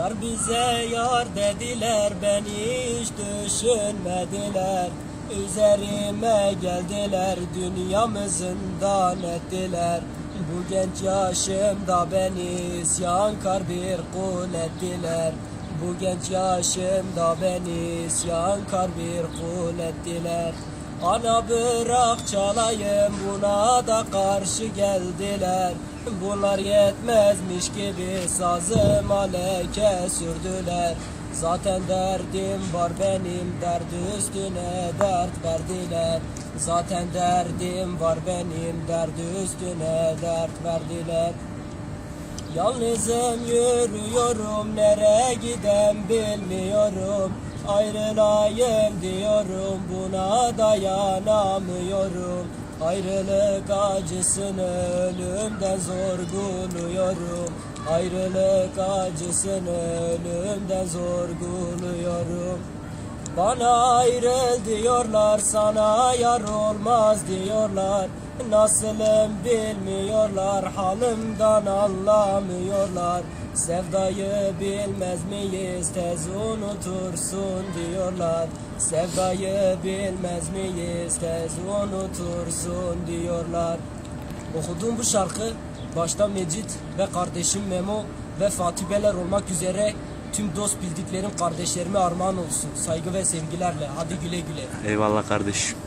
Yar bize yar dediler beni hiç düşünmediler. Üzerime geldiler dünyamı zindan ettiler Bu genç yaşımda beni isyankar bir kul ettiler. Bu genç yaşımda beni isyankar bir kul ettiler Ana bırak çalayım buna da karşı geldiler. Bunlar yetmezmiş gibi sazıma leke sürdüler. Zaten derdim var benim dert üstüne dert verdiler. Zaten derdim var benim dert üstüne dert verdiler. Yalnızım yürüyorum nereye gidem bilmiyorum Ayrılayım diyorum buna dayanamıyorum. Ayrılık acısını ölümden zor buluyorum. Ayrılık acısını ölümden zor buluyorum bana ayrıl diyorlar sana yar olmaz diyorlar. Nasılım bilmiyorlar halımdan anlamıyorlar. Sevdayı bilmez miyiz tez unutursun diyorlar. Sevdayı bilmez miyiz tez unutursun diyorlar. Okuduğum bu şarkı başta Mecit ve kardeşim Memo ve Fatih Beler olmak üzere tüm dost bildiklerim kardeşlerime armağan olsun. Saygı ve sevgilerle. Hadi güle güle. Eyvallah kardeşim.